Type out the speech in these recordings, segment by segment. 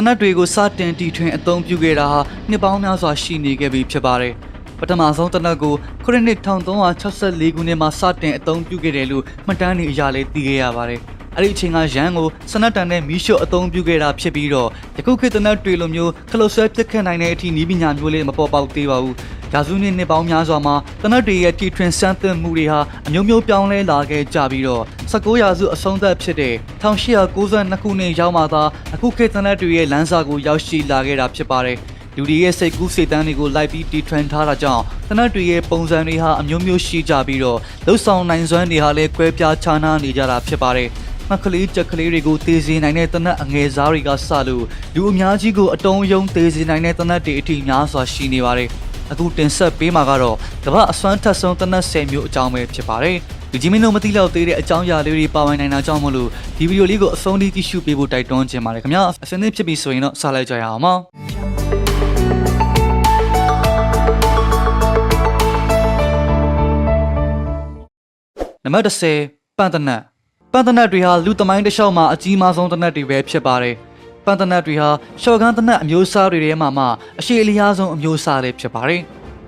တနတ်တွေကိုစတင်တီထွင်အသုံးပြုခဲ့တာဟာနှစ်ပေါင်းများစွာရှိနေခဲ့ပြီဖြစ်ပါတယ်ပထမဆုံးတနတ်ကိုခရစ်နှစ်1364ခုနှစ်မှာစတင်အသုံးပြုခဲ့တယ်လို့မှတ်တမ်းတွေအရလည်းသိခဲ့ရပါတယ် အဲ့ဒီအချိန်ကရန်ကိုစနတ်တန်နဲ့မီးရှို့အသုံးပြုခဲ့တာဖြစ်ပြီးတော့ယခုခေတ်တနတ်တွေလိုမျိုးခလုတ်ဆွဲပြစ်ခတ်နိုင်တဲ့အထိနီးပညာမျိုးလေးမပေါ်ပေါက်သေးပါဘူးရာစုနှစ်နှစ်ပေါင်းများစွာမှာတနတ်တွေရဲ့တီထွင်စမ်းသပ်မှုတွေဟာအမျိုးမျိုးပြောင်းလဲလာခဲ့ကြပြီးတော့19ရာစုအဆုံးသတ်ဖြစ်တဲ့1892ခုနှစ်ရောက်မှသာအခုခေတ်တနတ်တွေရဲ့လမ်းစာကိုရောက်ရှိလာခဲ့တာဖြစ်ပါတယ်လူတွေရဲ့စိတ်ကူးစိတ်တမ်းတွေကိုလိုက်ပြီးတီထွင်ထားတာကြောင့်တနတ်တွေရဲ့ပုံစံတွေဟာအမျိုးမျိုးရှိကြပြီးတော့လှုပ်ဆောင်နိုင်စွမ်းတွေဟာလည်းကွဲပြားခြားနားနေကြတာဖြစ်ပါတယ် မကလေးကြက်ကလေးတွေကိုတေးစေနိုင်တဲ့တနတ်အငယ်စားတွေကစလို့လူအများကြီးကိုအတုံးယုံတေးစေနိုင်တဲ့တနတ်တွေအထိများစွာရှိနေပါတယ်အခုတင်ဆက်ပေးမှာကတော့ကမ္ဘာအစွမ်းထက်ဆုံးတနတ်10မျိုးအကြောင်းပဲဖြစ်ပါတယ်ဒီဂျီမင်းတို့မသိလောက်သေးတဲ့အကြောင်းအရာလေးတွေပါဝင်နိုင်တာကြောင့်မလို့ဒီဗီဒီယိုလေးကိုအဆုံးထိကြည့်ရှုပေးဖို့တိုက်တွန်းချင်ပါတယ်ခင်ဗျာအစင်းသစ်ဖြစ်ပြီဆိုရင်တော့စလိုက်ကြရအောင်ပါနံပါတ်10ပန်တနတ် ပန်တနတ်တွေဟာလူသမိုင်းတစ်လျှောက်မှာအကြီးမားဆုံးတနတ်တွေပဲဖြစ်ပါတယ်ပန်တနတ်တွေဟာရှော့ကန်တနတ်အမျိုးအစားတွေထဲမှာမှအရှိအလျားဆုံးအမျိုးအစားလေးဖြစ်ပါတယ်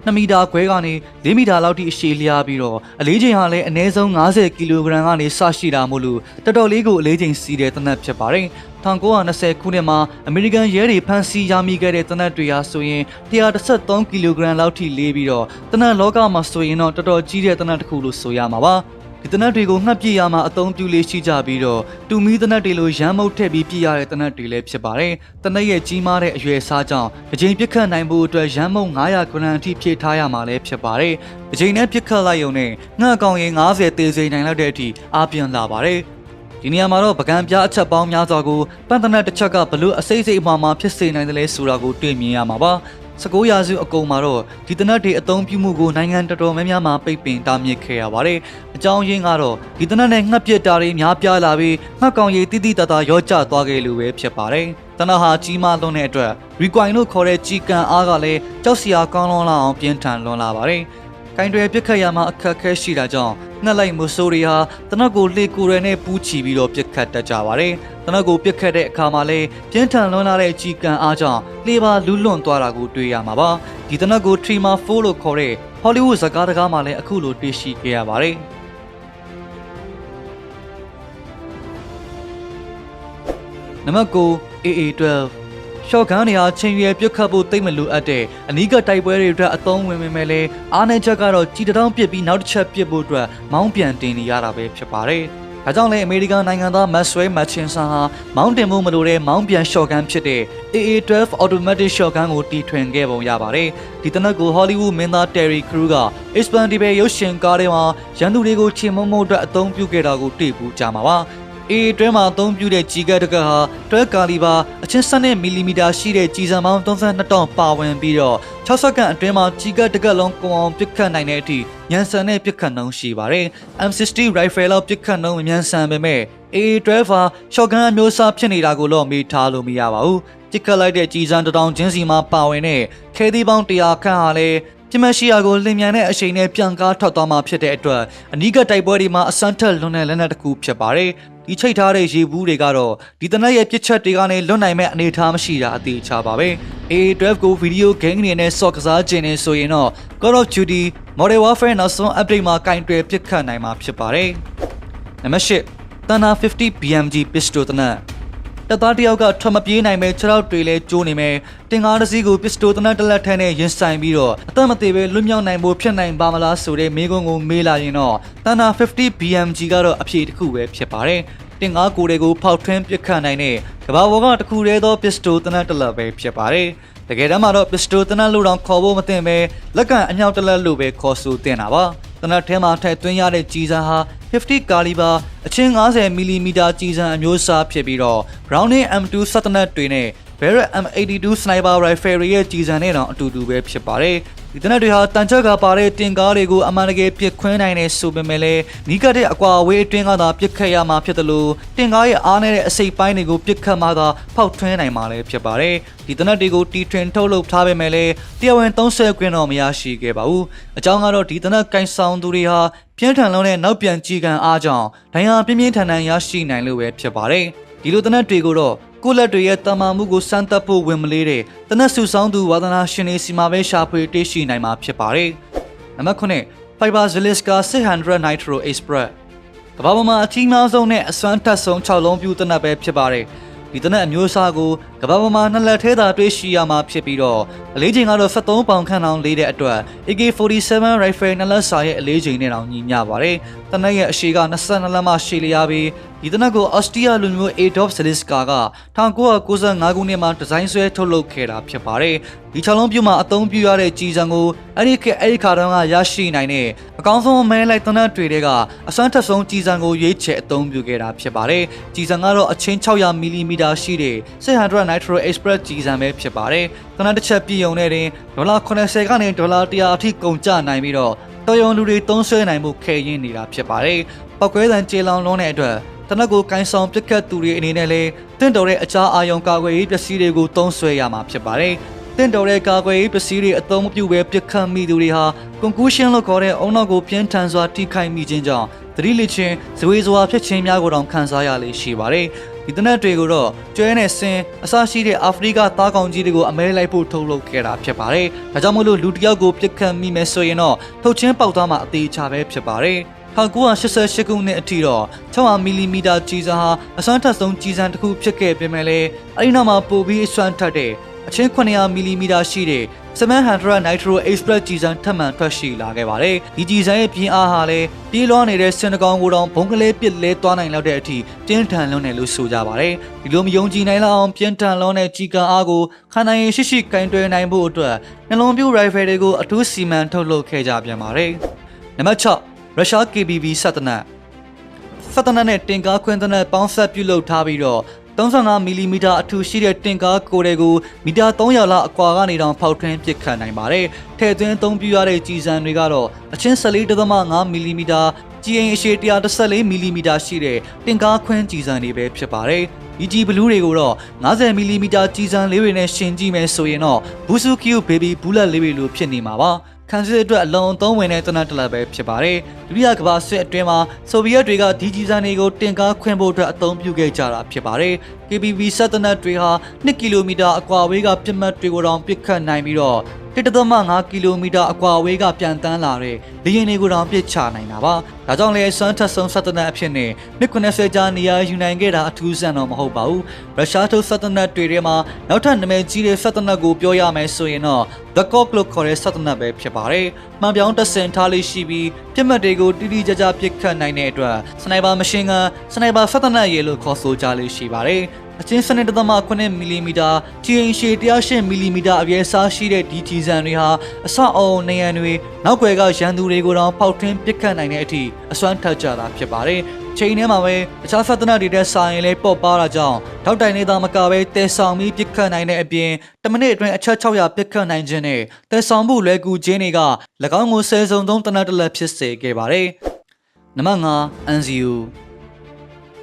2မီတာခွဲကနေ4မီတာလောက်ထိအရှည်လျားပြီးတော့အလေးချိန်ဟာလည်းအနည်းဆုံး90ကီလိုဂရမ်ကနေစရှိတာမို့လို့တော်တော်လေးကိုအလေးချိန်စီးတဲ့တနတ်ဖြစ်ပါတယ်1920ခုနှစ်မှာအမေရိကန်ရဲတွေဖမ်းဆီးရမိခဲ့တဲ့တနတ်တွေဟာဆိုရင်113ကီလိုဂရမ်လောက်ထိလေးပြီးတော့တနတ်လောကမှာဆိုရင်တော့တော်တော်ကြီးတဲ့တနတ်တစ်ခုလို့ဆိုရမှာပါ ဒီတနတ်တွေကိုငှက်ပြရမှာအသုံးပြုလေးရှိကြပြီးတော့တူမီတနတ်တွေလိုရမ်းမုတ်ထည့်ပြီးပြရတဲ့တနတ်တွေလည်းဖြစ်ပါတယ်။တနတ်ရဲ့ကြီးမားတဲ့အရွယ်စားကြောင့်အချိန်ပြစ်ခတ်နိုင်ဖို့အတွက်ရမ်းမုတ်900ဂရမ်အထိဖြည့်ထားရမှာလည်းဖြစ်ပါတယ်။အချိန်နဲ့ပြစ်ခတ်လိုက်ရုံနဲ့ငှက်ကောင်ရင်90သေးစိနိုင်လောက်တဲ့အထိအားပြန်လာပါတယ်။ဒီနေရာမှာတော့ပကံပြားအချက်ပေါင်းများစွာကိုပန်တနတ်တစ်ချက်ကဘလို့အစိမ့်စိမ့်အမှားမှာဖြစ်စေနိုင်တယ်လဲဆိုတာကိုတွေ့မြင်ရမှာပါ။ 19ရာစုအကုန်မှာတော့ဒီတနတ်တွေအသုံးပြုမှုကိုနိုင်ငံတော်တော်များများမှာပိတ်ပင်တားမြစ်ခဲ့ရပါတယ်။အကြောင်းရင်းကတော့ဒီတနတ်နဲ့ငှက်ပြစ်တာတွေများပြားလာပြီးငှက်ကောင်ရည်တိတိတသားရောကျသွားခဲ့လို့ပဲဖြစ်ပါတယ်။တနတ်ဟာကြီးမားလွန်းတဲ့အတွက် require လို့ခေါ်တဲ့ကြီးကန်အားကလည်းကြောက်စရာကောင်းလွန်းလာအောင်ပြင်းထန်လွန်းလာပါတယ်။ ကင်တွေပြစ်ခတ်ရမှာအခက်အခဲရှိတာကြောင့်ငှက်လိုက်မဆိုးတွေဟာတနတ်ကိုလေကိုရယ်နဲ့ပူးချီပြီးတော့ပြစ်ခတ်တတ်ကြပါတယ်။တနတ်ကိုပြစ်ခတ်တဲ့အခါမှာလည်းပြင်းထန်လွန်းလာတဲ့ကြီးကန်အားကြောင့်လေပါလူးလွန်သွားတာကိုတွေ့ရမှာပါ။ဒီတနတ်ကို Trima 4လို့ခေါ်တဲ့ Hollywood ဇာတ်ကားတကားမှာလည်းအခုလိုတွေ့ရှိခဲ့ရပါတယ်။နံပါတ်9 AA12 ရှော့ဂန်တွေဟာချိန်ရွယ်ပြုတ်ခတ်ဖို့တိတ်မလိုအပ်တဲ့အနီးကတိုက်ပွဲတွေအတွက်အသုံးဝင်ပေမဲ့လည်းအားနည်းချက်ကတော့ကြည်တောင်ပစ်ပြီးနောက်တစ်ချက်ပစ်ဖို့အတွက်မောင်းပြန်တင်နေရတာပဲဖြစ်ပါတယ်။ဒါကြောင့်လည်းအမေရိကန်နိုင်ငံသားမတ်ဆွဲမတ်ချင်ဆန်ဟာမောင်းတင်ဖို့မလိုတဲ့မောင်းပြန်ရှော့ဂန်ဖြစ်တဲ့ AA12 automatic shotgun ကိုတီထွင်ခဲ့ပုံရပါတယ်။ဒီတနက်ကို Hollywood မင်းသား Terry Crew က Expandable ရုပ်ရှင်ကားထဲမှာရန်သူတွေကိုချေမုံမုံအတွက်အသုံးပြုခဲ့တာကိုတွေ့ဘူးကြမှာပါ။ A အတွင်းမှာအသုံးပြုတဲ့ကြီးကတ်တကဟာ12ကာလီဘာအချင်း7မီလီမီတာရှိတဲ့ကြီးစံပေါင်း32တောင်ပါဝင်ပြီးတော့6စက္ကန့်အတွင်းမှာကြီးကတ်တကလုံးကုံအောင်ပစ်ခတ်နိုင်တဲ့အထိညံဆန်တဲ့ပစ်ခတ်နှုန်းရှိပါတယ်။ M60 rifle လောက်ပစ်ခတ်နှုန်းမမြန်ဆန်ပေမဲ့ A12 ဟာ shotgun အမျိုးအစားဖြစ်နေတာကိုတော့မေးထားလို့မရပါဘူး။ပစ်ခတ်လိုက်တဲ့ကြီးစံတတောင်ချင်းစီမှာပါဝင်တဲ့ခဲသီးပေါင်း100ခန့်ဟာလည်းပြမရှိယာကိုလင်မြန်တဲ့အချိန်နဲ့ပြန်ကားထွက်သွားမှာဖြစ်တဲ့အတွက်အနီးကတိုက်ပွဲတွေမှာအစမ်းထက်လွန်တဲ့လက်နက်တစ်ခုဖြစ်ပါတယ်။ဒီချိတ်ထားတဲ့ရေဘူးတွေကတော့ဒီတနက်ရဲ့ပြစ်ချက်တွေကနေလွတ်နိုင်မဲ့အနေအထားမရှိတာအသေးချပါပဲ။ A12 ကိုဗီဒီယိုဂိမ်းတွေနဲ့ဆော့ကစားခြင်းနေဆိုရင်တော့ Call of Duty Modern Warfare နောက်ဆုံး update မှာကင်တွယ်ပစ်ခတ်နိုင်မှာဖြစ်ပါတယ်။နံပါတ်၈တန်နာ50 BMG pistol တနက် တပ်သားတယောက်ကထွက်မပြေးနိုင်မဲ့ခြေထောက်တွေလဲကျိုးနေမဲ့တင်ကားတစ်စီးကိုပစ္စတိုတနက်တစ်လက်ထဲနဲ့ရင်ဆိုင်ပြီးတော့အသက်မသေးပဲလွတ်မြောက်နိုင်ဖို့ဖြစ်နိုင်ပါမလားဆိုတဲ့မေးခွန်းကိုမေးလာရင်တော့တန်နာ50 BMG ကတော့အဖြေတစ်ခုပဲဖြစ်ပါတယ်တင်ကားကိုယ်တွေကိုဖောက်ထွင်းပစ်ခတ်နိုင်တဲ့ကဘာဘောကတစ်ခုတည်းသောပစ္စတိုတနက်တစ်လက်ပဲဖြစ်ပါတယ်တကယ်တမ်းမှာတော့ပစ္စတိုတနက်လို့တော့ခေါ်ဖို့မသင့်ပဲလက်ကန်အမြောက်တစ်လက်လို့ပဲခေါ်ဆိုတင်တာပါ တနက်ထဲမှာထည့်သွင်းရတဲ့ကြီးစံဟာ50ကာလီဘာအချင်း 90မီလီမီတာကြီးစံအမျိုးအစားဖြစ်ပြီးတော့ Browning M2 စက်တနက်တွေနဲ့ Barrett M82 Sniper Rifle ရဲ့ကြီးစံနဲ့တော့အတူတူပဲဖြစ်ပါတယ်ဒီတနက်တွေဟာတန်ချက်ကပါတဲ့တင်ကားတွေကိုအမှန်တကယ်ပစ်ခွင်းနိုင်တဲ့ဆိုပေမဲ့လည်းနီးကပ်တဲ့အကွာအဝေးအတွင်းကသာပစ်ခတ်ရမှာဖြစ်တယ်လို့တင်ကားရဲ့အားနည်းတဲ့အစိပ်ပိုင်းတွေကိုပစ်ခတ်မှသာဖောက်ထွင်းနိုင်မှာလည်းဖြစ်ပါတယ်ဒီတနက်တွေကိုတီထွင်ထုတ်လုပ်ထားပေမဲ့လည်းတရားဝင်30ခွင့်တော့မရရှိခဲ့ပါဘူးအကြောင်းကတော့ဒီတနက်ကင်ဆောင်သူတွေဟာပြင်းထန်လုံးတဲ့နောက်ပြန်ကြီးကန်အားကြောင့်ဒဏ်ရာပြင်းပြင်းထန်ထန်ရရှိနိုင်လို့ပဲဖြစ်ပါတယ်ဒီလိုတနက်တွေကိုတော့ ကိုယ့်လက်တွေရဲ့တမာမှုကိုစမ်းသပ်ဖို့ဝင်မလေးတဲ့တနက်စုဆောင်သူဝါသနာရှင်တွေစီမှာပဲရှာဖွေတွေ့ရှိနိုင်မှာဖြစ်ပါတယ်။နံပါတ်9 Fiber Zeliska 600 Nitro Express ကမ္ဘာပေါ်မှာအကြီးမားဆုံးနဲ့အစွမ်းထက်ဆုံး6လုံးပြူတနက်ပဲဖြစ်ပါတယ်။ဒီတနက်အမျိုးအစားကိုကမ္ဘာပေါ်မှာနှစ်လက်ထဲသာတွေ့ရှိရမှာဖြစ်ပြီးတော့အလေးချိန်ကတော့73ပေါင်ခန့်အောင်လေးတဲ့အတွက် AK47 rifle နှစ်လက်စာရဲ့အလေးချိန်နဲ့တောင်ညီမျှပါတယ်။တနက်ရဲ့အရှိက22လက်မှရှည်လျားပြီး ဒီတနက်ကိုအော်စတြီးယားလူမျိုး Adolf Zeliska က1995ခုနှစ်မှာဒီဇိုင်းဆွဲထုတ်လုပ်ခဲ့တာဖြစ်ပါတယ်။ဒီ6လုံးပြုမှာအသုံးပြုရတဲ့ကြီးစံကိုအဲ့ဒီခေတ်အဲ့ဒီခါတုန်းကရရှိနိုင်တဲ့အကောင်းဆုံးမဲလိုက်တနက်တွေတဲကအစွမ်းထက်ဆုံးကြီးစံကိုရွေးချယ်အသုံးပြုခဲ့တာဖြစ်ပါတယ်။ကြီးစံကတော့အချင်း600မီလီမီတာရှိတဲ့600 Nitro Express ကြီးစံပဲဖြစ်ပါတယ်။တနက်တစ်ချက်ပြည်ုံနဲ့တင်ဒေါ်လာ80ကနေဒေါ်လာ100အထိကုန်ကျနိုင်ပြီးတော့တော်ရုံလူတွေသုံးဆွဲနိုင်မှုခဲရင်းနေတာဖြစ်ပါတယ်။ပောက်ကွဲတန်ကြေလောင်လုံးတဲ့အတွက် တနက်ကိုကိုင်းဆောင်ပစ်ခတ်သူတွေအနေနဲ့လည်းတင့်တော်တဲ့အကြအာယုံကာကွယ်ရေးပစ္စည်းတွေကိုသုံးဆွဲရမှာဖြစ်ပါတယ်။တင့်တော်တဲ့ကာကွယ်ရေးပစ္စည်းတွေအသုံးမပြုဘဲပစ်ခတ်မိသူတွေဟာ concussion လို့ခေါ်တဲ့အုံနောက်ကိုပြင်းထန်စွာထိခိုက်မိခြင်းကြောင့်သတိလစ်ခြင်းဇဝေဇဝါဖြစ်ခြင်းများကိုတောင်ခံစားရလေရှိပါတယ်။ဒီတနက်တွေကိုတော့ကျွဲနဲ့ဆင်းအစရှိတဲ့အာဖရိကသားကောင်ကြီးတွေကိုအမဲလိုက်ဖို့ထုတ်လုပ်ခဲ့တာဖြစ်ပါတယ်။ဒါကြောင့်မို့လို့လူတစ်ယောက်ကိုပြစ်ခတ်မိမယ်ဆိုရင်တော့ထုတ်ချင်းပေါက်သားမှာအသေးချပဲဖြစ်ပါတယ်။ 1988ခုနှစ်အထိတော့600မီလီမီတာကြီးစံဟာအစွမ်းထက်ဆုံးကြီးစံတစ်ခုဖြစ်ခဲ့ပေမဲ့လည်းအဲဒီနောက်မှာပိုပြီးအစွမ်းထက်တဲ့အချင်း900မီလီမီတာရှိတဲ့700 Nitro Express ကြီးစံထပ်မံထွက်ရှိလာခဲ့ပါတယ်။ဒီကြီးစံရဲ့ပြင်းအားဟာလည်းပြေးလွှားနေတဲ့စင်တကောင်ကိုတောင်ဘုံကလေးပစ်လဲသွားနိုင်လောက်တဲ့အထိပြင်းထန်လွန်းတယ်လို့ဆိုကြပါတယ်။ဒီလိုမယုံကြည်နိုင်လောက်အောင်ပြင်းထန်လွန်းတဲ့ကြီးကန်အားကိုခန္ဓာရင်ရှိရှိကင်တွယ်နိုင်ဖို့အတွက်နှလုံးပြူ rifle တွေကိုအထူးစီမံထုတ်လုပ်ခဲ့ကြပြန်ပါတယ်။နံပါတ်6 ရုရှား KBB စက်တနက်စက်တနက်နဲ့တင်ကားခွင်းတနက်ပေါင်းဆက်ပြုလုပ်ထားပြီးတော့35မီလီမီတာအထူရှိတဲ့တင်ကားကိုယ်တွေကိုမီတာ300လောက်အကွာကနေတောင်ဖောက်ထွင်းပစ်ခတ်နိုင်ပါတယ်။ထည့်သွင်းအသုံးပြုရတဲ့ကြီးစံတွေကတော့အချင်း14.5မီလီမီတာကြီးရင်အရှည်114မီလီမီတာရှိတဲ့တင်ကားခွင်းကြီးစံတွေပဲဖြစ်ပါတယ်။ EG Blue တွေကိုတော့90မီလီမီတာကြီးစံလေးတွေနဲ့ရှင်ကြည့်မယ်ဆိုရင်တော့ Busu Q Baby Bullet လေးတွေလိုဖြစ်နေမှာပါ။ ခန်းစစ်အတွက်အလုံးသုံးဝင်တဲ့တနက်တလက်ပဲဖြစ်ပါတယ်။ဒုတိယကမ္ဘာစစ်အတွင်းမှာဆိုဗီယက်တွေကဒီဂျီဇန်တွေကိုတင်ကားခွင့်ဖို့အတွက်အသုံးပြုခဲ့ကြတာဖြစ်ပါတယ်။ KBB စက်တနက်တွေဟာ2ကီလိုမီတာအကွာအဝေးကပြစ်မှတ်တွေကိုတောင်ပစ်ခတ်နိုင်ပြီးတော့ 1.5ကီလိုမီတာအကွာအဝေးကပြန်တန်းလာတဲ့လေယာဉ်တွေကိုတောင်ပစ်ချနိုင်တာပါ။ဒါကြောင့်လည်းစွမ်းထက်ဆုံးစက်တနက်အဖြစ်နဲ့နှစ်90ကြာနေရာယူနိုင်ခဲ့တာအထူးဆန်းတော့မဟုတ်ပါဘူး။ရုရှားထုတ်စက်တနက်တွေထဲမှာနောက်ထပ်နာမည်ကြီးတဲ့စက်တနက်ကိုပြောရမယ်ဆိုရင်တော့ The Cock လို့ခေါ်တဲ့စက်တနက်ပဲဖြစ်ပါတယ်။မှန်ပြောင်းတဆင်ထားလေးရှိပြီးပြစ်မှတ်တွေကိုတိတိကျကျပစ်ခတ်နိုင်တဲ့အတွက်စနိုက်ပါမရှင်းကစနိုက်ပါစက်တနက်ရေလို့ခေါ်ဆိုကြလေးရှိပါတယ်။ အချင်းစနစ်တသမ9မီလီမီတာတီအင်ရှည်108မီလီမီတာအပြည့်အစားရှိတဲ့ဒီဂျီဇန်တွေဟာအဆောက်အုံနေရန်တွေနောက်ွယ်ကရန်သူတွေကိုတောင်ပေါက်ထွင်းပစ်ခတ်နိုင်တဲ့အထိအစွမ်းထက်ကြတာဖြစ်ပါတယ်။ချိန်ထဲမှာပဲအခြားဖက်တနတ်တွေတဲ့စာရင်လေးပေါ့ပါတာကြောင့်ထောက်တိုင်နေတာမကပဲတဲဆောင်ပြီးပစ်ခတ်နိုင်တဲ့အပြင်တမိနစ်အတွင်းအချက်600ပစ်ခတ်နိုင်ခြင်းနဲ့တဲဆောင်မှုလွယ်ကူခြင်းတွေက၎င်းကိုဆယ်စုံသုံးတနတ်တလက်ဖြစ်စေခဲ့ပါတယ်။နံပါတ်5 NCU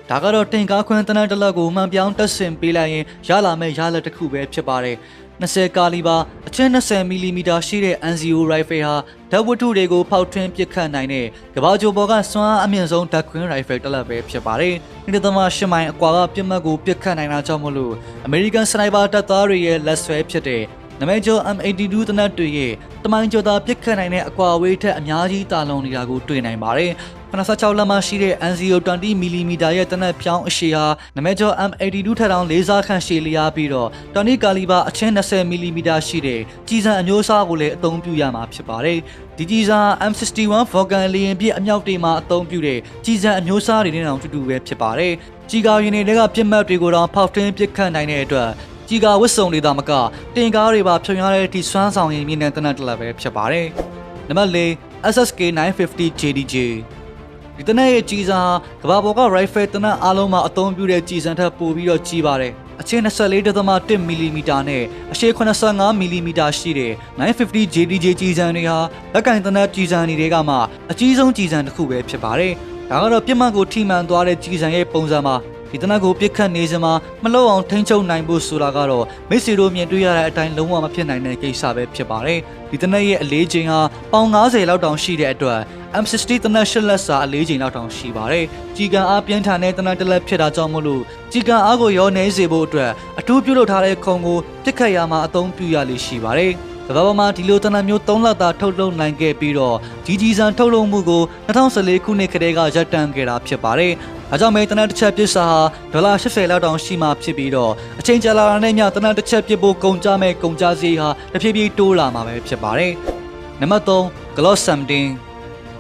ဒါကတော့တင်ကားခွန်းတနက်တလက်ကိုမှန်ပြောင်းတက်ဆင်ပေးလိုက်ရင်ရလာမယ့်ရလက်တစ်ခုပဲဖြစ်ပါတယ်20ကာလီပါအချင်း20မီလီမီတာရှိတဲ့ NCO rifle ဟာဓာတ်ဝတ္ထုတွေကိုဖောက်ထွင်းပစ်ခတ်နိုင်တဲ့ကဘာဂျိုဘော်ကစွမ်းအားအမြင့်ဆုံးဓာတ်ခွင်း rifle တစ်လက်ပဲဖြစ်ပါတယ်။ဒီသမားရှမိုင်အကွာကပြစ်မှတ်ကိုပစ်ခတ်နိုင်တာကြောင့်မလို့ American Sniper တပ်သားတွေရဲ့လက်ဆွဲဖြစ်တဲ့နမဲကျော် M82 တနတ်တွေရဲ့တ မိုင်းကျော်သာပစ်ခတ်နိုင်တဲ့အကွာအဝေးထက်အများကြီးတာလွန်နေတာကိုတွေ့နိုင်ပါတယ်။96လက်မရှိတဲ့ NCO 20mm ရဲ့တနက်ဖြောင်းအရှည်ဟာနမဲကျော် M82 ထက်တောင်လေးစားခန့်ရှည်လျားပြီးတော့20ကာလီဘာအချင်း 20mm ရှိတဲ့ကြီးစံအမျိုးအစားကိုလည်းအသုံးပြုရမှာဖြစ်ပါတယ်။ဒီကြီးစံ M61 Vulcan လေယာဉ်ပြည့်အမြောက်တွေမှာအသုံးပြုတဲ့ကြီးစံအမျိုးအစားတွေနဲ့တောင်တူတူပဲဖြစ်ပါတယ်။ကြီးကားရင်တွေကပြစ်မှတ်တွေကိုတောင်ဖောက်ထွင်းပစ်ခတ်နိုင်တဲ့အတွက် ကြီးကားဝစ်စုံတွေသာမကတင်ကားတွေပါဖြုံရတဲ့အထိစွမ်းဆောင်ရည်မြင့်တဲ့တနက်တလက်ပဲဖြစ်ပါတယ်။နံပါတ်၄ SSK 950 JDJ ဒီတနက်ရဲ့ကြီးစားကဘာပေါ်က rifle တနက်အားလုံးမှာအသုံးပြုတဲ့ကြီးစံထက်ပိုပြီးတော့ကြီးပါတယ်အချင်း24.1မီလီမီတာနဲ့အရှည်85မီလီမီတာရှိတဲ့950 JDJ ကြီးစံတွေဟာလက်ကင်တနက်ကြီးစံတွေကမှအကြီးဆုံးကြီးစံတစ်ခုပဲဖြစ်ပါတယ်ဒါကတော့ပြစ်မှတ်ကိုထိမှန်သွားတဲ့ကြီးစံရဲ့ပုံစံမှာ ဒီတနက်ကိုပြစ်ခတ်နေစမှာမလောက်အောင်ထိန်းချုပ်နိုင်ဖို့ဆိုတာကတော့မိတ်ဆွေတို့မြင်တွေ့ရတဲ့အတိုင်းလုံးဝမဖြစ်နိုင်တဲ့ကိစ္စပဲဖြစ်ပါတယ်ဒီတနက်ရဲ့အလေးချိန်ဟာပေါင်90လောက်တောင်ရှိတဲ့အတွက် M60 တနက်ရှစ်လက်စာအလေးချိန်လောက်တောင်ရှိပါတယ်ကြီးကန်အားပြင်းထန်တဲ့တနက်တစ်လက်ဖြစ်တာကြောင့်မို့လို့ကြီးကန်အားကိုရောနေစေဖို့အတွက်အထူးပြုလုပ်ထားတဲ့ခုံကိုပြစ်ခတ်ရမှာအသုံးပြုရလိမ့်ရှိပါတယ်ကမ္ဘာပေါ်မှာဒီလိုတနက်မျိုး3လောက်သာထုတ်လုပ်နိုင်ခဲ့ပြီးတော့ဒီကြီးစံထုတ်လုပ်မှုကို2014ခုနှစ်ကတည်းကရပ်တန့်ခဲ့တာဖြစ်ပါတယ်။ အဲကြောင့်မဲတနက်တစ်ချက်ပစ်စာဟာဒေါ်လာ80လောက်တောင်ရှိမှဖြစ်ပြီးတော့အချိန်ကြာလာတာနဲ့မျှတနက်တစ်ချက်ပစ်ဖို့ကုန်ကြမဲ့ကုန်ကြစည်ဟာတဖြည်းဖြည်းတိုးလာမှာပဲဖြစ်ပါတယ်။နံပါတ်3 Gloss Something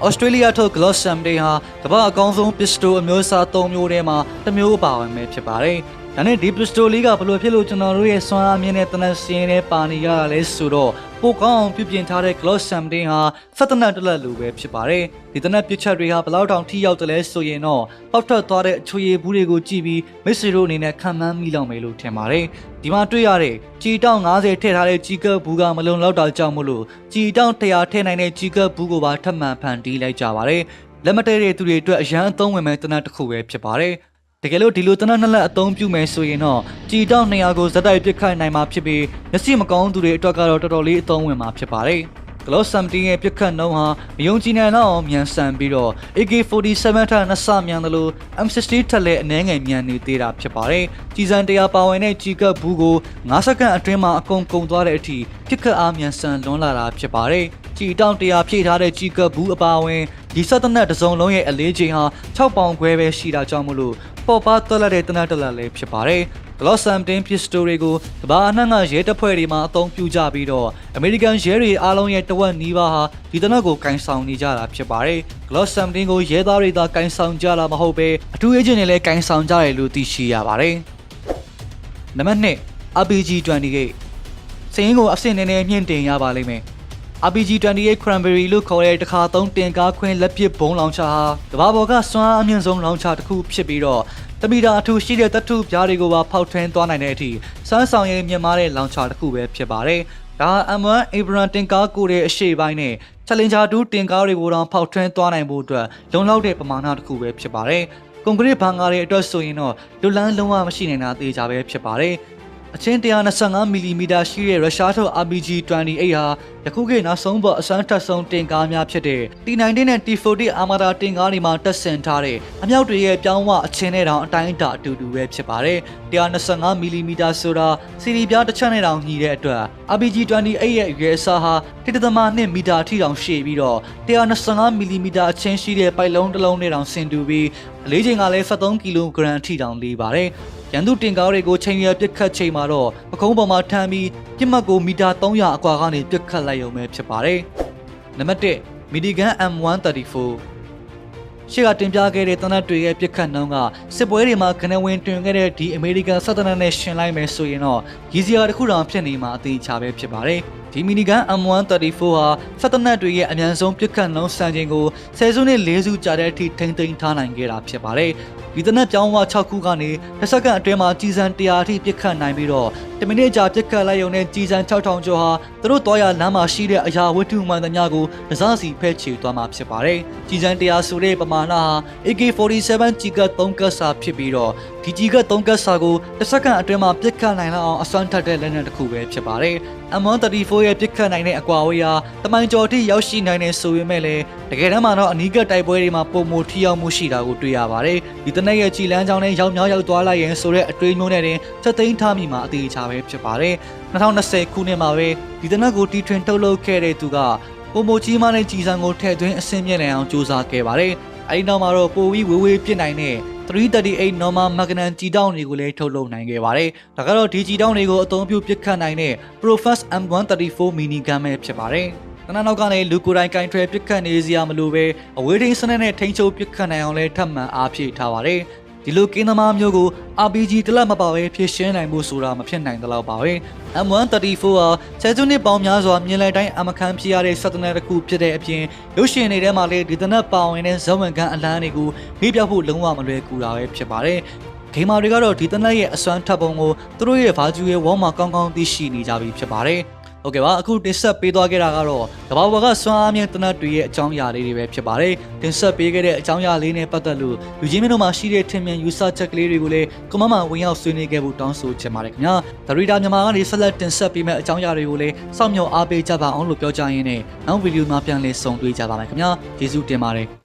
ဩစတြေးလျထုတ် Gloss Something ဟာကမ္ဘာအကောင်းဆုံးပစ္စတိုအမျိုးအစား၃မျိုးထဲမှာတစ်မျိုးအပါဝင်ပဲဖြစ်ပါတယ်။ဒါနဲ့ဒီပစ္စတိုလေးကဘယ်လိုဖြစ်လို့ကျွန်တော်တို့ရဲ့စွမ်းအားမြင့်တဲ့တနက်စင်းနဲ့ပါနေရတာလဲဆိုတော့ ပိုကောင်းအောင်ပြုပြင်ထားတဲ့ Gloss Something ဟာဖက်တနက်တလက်လိုပဲဖြစ်ပါတယ်။ဒီတနက်ပစ်ချက်တွေဟာဘယ်လောက်တောင်ထိရောက်တယ်လဲဆိုရင်တော့ပေါက်ထွက်သွားတဲ့အချွေရည်ဘူးတွေကိုကြည့်ပြီးမိတ်ဆွေတို့အနေနဲ့ခံမှန်းမိလောက်မယ်လို့ထင်ပါတယ်။ဒီမှာတွေ့ရတဲ့ကြည်တောင်း90ထည့်ထားတဲ့ကြီးကပ်ဘူးကမလုံလောက်တာကြောင့်မို့လို့ကြည်တောင်း100ထည့်နိုင်တဲ့ကြီးကပ်ဘူးကိုပါထပ်မံဖန်တီးလိုက်ကြပါတယ်။လက်မတည့်တဲ့သူတွေအတွက်အရန်အသုံးဝင်မဲ့တနက်တစ်ခုပဲဖြစ်ပါတယ်။ တကယ်လို့ဒီလိုတနက်နှစ်လက်အသုံးပြုမယ်ဆိုရင်တော့ကြည်တောင်း200ကိုဇက်တိုက်ပစ်ခိုက်နိုင်မှာဖြစ်ပြီးမျက်စိမကောင်းသူတွေအတွက်ကတော့တော်တော်လေးအသုံးဝင်မှာဖြစ်ပါတယ်။ Gloss 17ရဲ့ပြစ်ခတ်နှုံးဟာမယုံကြည်နိုင်တော့အောင်မြန်ဆန်ပြီးတော့ AK47 ထက်နှစ်ဆမြန်တယ်လို့ M60 ထက်လည်းအနည်းငယ်မြန်နေသေးတာဖြစ်ပါတယ်။ကြီးစံတရားပါဝင်တဲ့ကြီးကပ်ဘူးကို9စက္ကန့်အတွင်းမှာအကုန်ကုန်သွားတဲ့အထိပြစ်ခတ်အားမြန်ဆန်လွန်းလာတာဖြစ်ပါတယ်။ကြီးတောင်းတရားဖြည့်ထားတဲ့ကြီးကပ်ဘူးအပါအဝင်ဒီဆက်တနက်တစ်စုံလုံးရဲ့အလေးချိန်ဟာ6ပေါင်ခွဲပဲရှိတာကြောင့်မလို့ ပေါ်ပါတက်လက်တဲ့တနက်တက်လက်လေးဖြစ်ပါတယ်။ Blossom Team Pistol တွေကိုကမ္ဘာအနှံ့ကရဲတပ်ဖွဲ့တွေမှာအသုံးပြုကြပြီးတော့ American ရဲတွေအားလုံးရဲ့တဝက်နီးပါးဟာဒီတနက်ကိုကင်ဆောင်နေကြတာဖြစ်ပါတယ်။ Blossom Team ကိုရဲသားတွေသာကင်ဆောင်ကြတာမဟုတ်ပဲအထူးအေဂျင့်တွေလည်းကင်ဆောင်ကြတယ်လို့သိရှိရပါတယ်။နံပါတ်2 RPG 28စင်းကိုအဆင့်နည်းနည်းမြင့်တင်ရပါလိမ့်မယ်။ RPG 28 Cranberry လို့ခေါ်တဲ့တစ်ခါသုံးတင်ကားခွင်းလက်ပစ်ဘုံလောင်ချာဟာကမ္ဘာပေါ်ကစွမ်းအားအမြင့်ဆုံးလောင်ချာတစ်ခုဖြစ်ပြီးတော့တမီတာအထူရှိတဲ့တထုပြားတွေကိုပါဖောက်ထွင်းသွားနိုင်တဲ့အထိစမ်းဆောင်ရဲ့မြင့်မားတဲ့လောင်ချာတစ်ခုပဲဖြစ်ပါတယ်။ဒါဟာ M1 Abrams တင်ကားကိုရဲ့အရှိပိုင်းနဲ့ Challenger 2တင်ကားတွေကိုတောင်ဖောက်ထွင်းသွားနိုင်ဖို့အတွက်လုံလောက်တဲ့ပမာဏတစ်ခုပဲဖြစ်ပါတယ်။ကွန်ကရစ်ဘန်ကားတွေအတွက်ဆိုရင်တော့လွတ်လန်းလုံးဝမရှိနိုင်တာသေချာပဲဖြစ်ပါတယ်။ အချင်း125မီလီမီတာရှိတဲ့ရုရှားထုတ် RPG 28 ဟာယခုခေတ်နောက်ဆုံးပေါ်အစမ်းထက်ဆုံးတင်ကားများဖြစ်တဲ့ T90 နဲ့ T40 အာမာတာတင်ကားတွေမှာတက်ဆင်ထားတဲ့အမြောက်တွေရဲ့ပြောင်းဝအချင်းနဲ့တောင်အတိုင်းအတာအတူတူပဲဖြစ်ပါတယ်125မီလီမီတာဆိုတာစီရီပြားတစ်ချက်နဲ့တောင်ညီတဲ့အတွက် RPG 28 ရဲ့ရွယ်အစားဟာ1.2မီတာအထိတောင်ရှည်ပြီးတော့125မီလီမီတာအချင်းရှိတဲ့ပိုက်လုံးတစ်လုံးနဲ့တောင်ဆင်တူပြီးအလေးချိန်ကလည်း73ကီလိုဂရမ်အထိတောင်လေးပါတယ် ရန်သူတင်ကားတွေကိုချိန်ရပစ်ခတ်ချိန်မှာတော့ပကုံးပေါ်မှာထမ်းပြီးပြစ်မှတ်ကိုမီတာ300အကွာကနေပစ်ခတ်လိုက်ရုံပဲဖြစ်ပါတယ်။နံပါတ်1မီဒီဂန် M134 ရှေ့ကတင်ပြခဲ့တဲ့တနတ်တွေရဲ့ပြစ်ခတ်နှုန်းကစစ်ပွဲတွေမှာခနဝင်တွင်ခဲ့တဲ့ဒီအမေရိကန်စက်တနတ်နဲ့ရှင်လိုက်မယ်ဆိုရင်တော့ရီစီယာတစ်ခုတောင်ဖြစ်နေမှာအသေးချာပဲဖြစ်ပါတယ်။ဒီမီနီဂန် M134 ဟာစက်တနတ်တွေရဲ့အမြန်ဆုံးပြစ်ခတ်နှုန်းစံချိန်ကိုဆယ်စုနှစ်၄စုကြာတဲ့အထိထိမ့်သိမ်းထားနိုင်ခဲ့တာဖြစ်ပါတယ်။ ဒီတနက်ပြောင်းဝ6ခုကနေတစ်စက္ကန့်အတွင်းမှာကြီးစံ100အထိပြစ်ခတ်နိုင်ပြီးတော့တမိနစ်ကြာပြစ်ခတ်လိုက်ရုံနဲ့ကြီးစံ6000ကျော်ဟာသူတို့တော်ရလမ်းမှာရှိတဲ့အရာဝတ္ထုမှန်သမျှကိုဒစားစီဖဲချေသွားမှာဖြစ်ပါတယ်။ကြီးစံ100ဆိုတဲ့ပမာဏဟာ AK47 ကြီးက3ကတ်စာဖြစ်ပြီးတော့ဒီကြီးက3ကတ်စာကိုတစ်စက္ကန့်အတွင်းမှာပြစ်ခတ်နိုင်လောက်အောင်အစွမ်းထက်တဲ့လက်နက်တစ်ခုပဲဖြစ်ပါတယ်။ M134 ရဲ့ပြစ်ခတ်နိုင်တဲ့အကွာအဝေးဟာတမိုင်ကျော်ထိရောက်ရှိနိုင်နေဆိုပေမဲ့လည်းတကယ်တမ်းမှာတော့အနီးကပ်တိုက်ပွဲတွေမှာပုံမထိရောက်မှုရှိတာကိုတွေ့ရပါတယ်။ဒီတနက်ရဲ့ကြည်လန်းချောင်းနဲ့ရောက်မြောက်ရောက်သွားလိုက်ရင်ဆိုတဲ့အတွေးမျိုးနဲ့တင်ချက်သိမ်းထားမိမှာအသေးချာပဲဖြစ်ပါတယ်။2020ခုနှစ်မှာပဲဒီတနက်ကိုတီထွင်ထုတ်လုပ်ခဲ့တဲ့သူကပုံမကြီးမားတဲ့ကြည်စံကိုထည့်သွင်းအဆင့်မြင့်နိုင်အောင်စူးစမ်းခဲ့ပါတယ်။အဲဒီနောက်မှာတော့ပိုပြီးဝေးဝေးပြစ်နိုင်တဲ့338 normal magnan ကြည်တောင်းတွေကိုလည်းထုတ်လုပ်နိုင်ခဲ့ပါတယ်။ဒါကတော့ဒီကြည်တောင်းတွေကိုအသုံးပြုပစ်ခတ်နိုင်တဲ့ Profess M134 mini gun ပဲဖြစ်ပါတယ်။တနနောက်ကနေလူကိုယ်တိုင်ကင်ထွယ်ပစ်ခတ်နေစရာမလိုပဲအဝေးထိန်းစနစ်နဲ့ထိန်းချုပ်ပစ်ခတ်နိုင်အောင်လဲထပ်မံအားဖြည့်ထားပါတယ်။ ဒီလိုကင်းသမားမျိုးကို RPG တလက်မပါပဲဖြည့်ရှင်းနိုင်ဖို့ဆိုတာမဖြစ်နိုင်သလောက်ပါပဲ M134 ဟာဆယ်စုနှစ်ပေါင်းများစွာမြင်လိုက်တိုင်းအမခံဖြစ်ရတဲ့စက်တနက်တစ်ခုဖြစ်တဲ့အပြင်ရုပ်ရှင်တွေထဲမှာလည်းဒီတနက်ပါဝင်တဲ့ဇောဝင်ကန်အလန်းတွေကိုမိပြဖို့လုံးဝမလွယ်ကူတာပဲဖြစ်ပါတယ်ဂိမ်းမာတွေကတော့ဒီတနက်ရဲ့အစွမ်းထပ်ပုံကိုသူတို့ရဲ့ဘာဂျူရဲ့ဝေါမှာကောင်းကောင်းသိရှိနေကြပြီဖြစ်ပါတယ် ဟုတ်ကဲ့ပါအခုတင်ဆက်ပေးသွားခဲ့တာကတော့ကဘာပေါ်ကစွမ်းအားမြင့်တနတ်တွေရဲ့အကြောင်းအရာလေးတွေပဲဖြစ်ပါတယ်တင်ဆက်ပေးခဲ့တဲ့အကြောင်းအရာလေးနဲ့ပတ်သက်လို့လူကြီးမင်းတို့မှာရှိတဲ့ထင်မြင်ယူဆချက်ကလေးတွေကိုလည်းကမမဝင်ရောက်ဆွေးနွေးခဲ့ဖို့တောင်းဆိုချင်ပါတယ်ခင်ဗျာဒရီတာမြန်မာကနေဆက်လက်တင်ဆက်ပေးမယ့်အကြောင်းအရာတွေကိုလည်းစောင့်မျှော်အားပေးကြပါအောင်လို့ပြောကြရင်းနဲ့နောက်ဗီဒီယိုမှာပြန်လည်ဆုံတွေ့ကြပါမယ်ခင်ဗျာကျေးဇူးတင်ပါတယ်